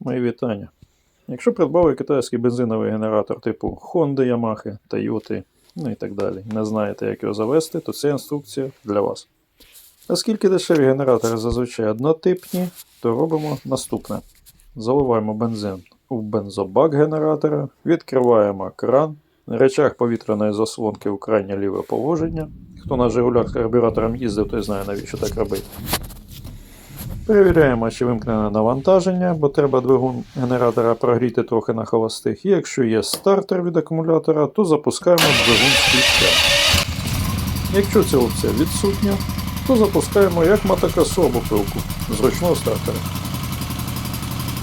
Мої вітання. Якщо придбали китайський бензиновий генератор типу Honda, Yamaha, Toyota, ну і так далі, не знаєте, як його завести, то ця інструкція для вас. Оскільки дешеві генератори зазвичай однотипні, то робимо наступне: заливаємо бензин у бензобак генератора, відкриваємо кран, речах повітряної заслонки у крайнє ліве положення. Хто на Жигулях з карбюратором їздив, той знає, навіщо так робити. Перевіряємо, чи вимкнене навантаження, бо треба двигун генератора прогріти трохи на холостих. І якщо є стартер від акумулятора, то запускаємо двигун з ключа. Якщо ця опція відсутня, то запускаємо як мотокосу або пилку з стартера.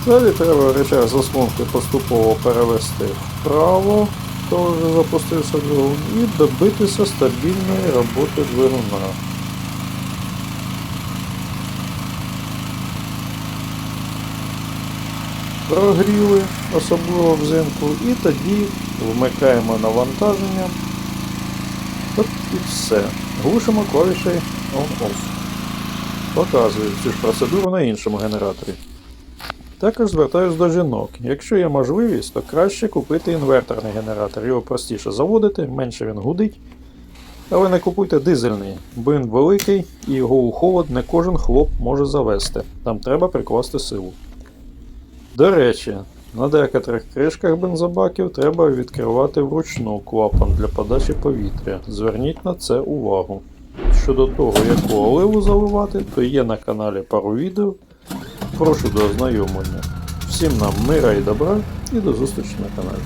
Далі треба речах заслонки поступово перевести вправо, то вже запустився двигун, і добитися стабільної роботи двигуна. Прогріли, особливо взимку, і тоді вмикаємо навантаження. От і все. Глушимо клавішею On-Off. Показую цю ж процедуру на іншому генераторі. Також звертаюсь до жінок. Якщо є можливість, то краще купити інверторний генератор. Його простіше заводити, менше він гудить. Але не купуйте дизельний, бо він великий і його у холод не кожен хлоп може завести. Там треба прикласти силу. До речі, на декотрих кришках бензобаків треба відкривати вручну клапан для подачі повітря. Зверніть на це увагу. Щодо того, яку оливу заливати, то є на каналі пару відео. Прошу до ознайомлення. Всім нам мира і добра і до зустрічі на каналі.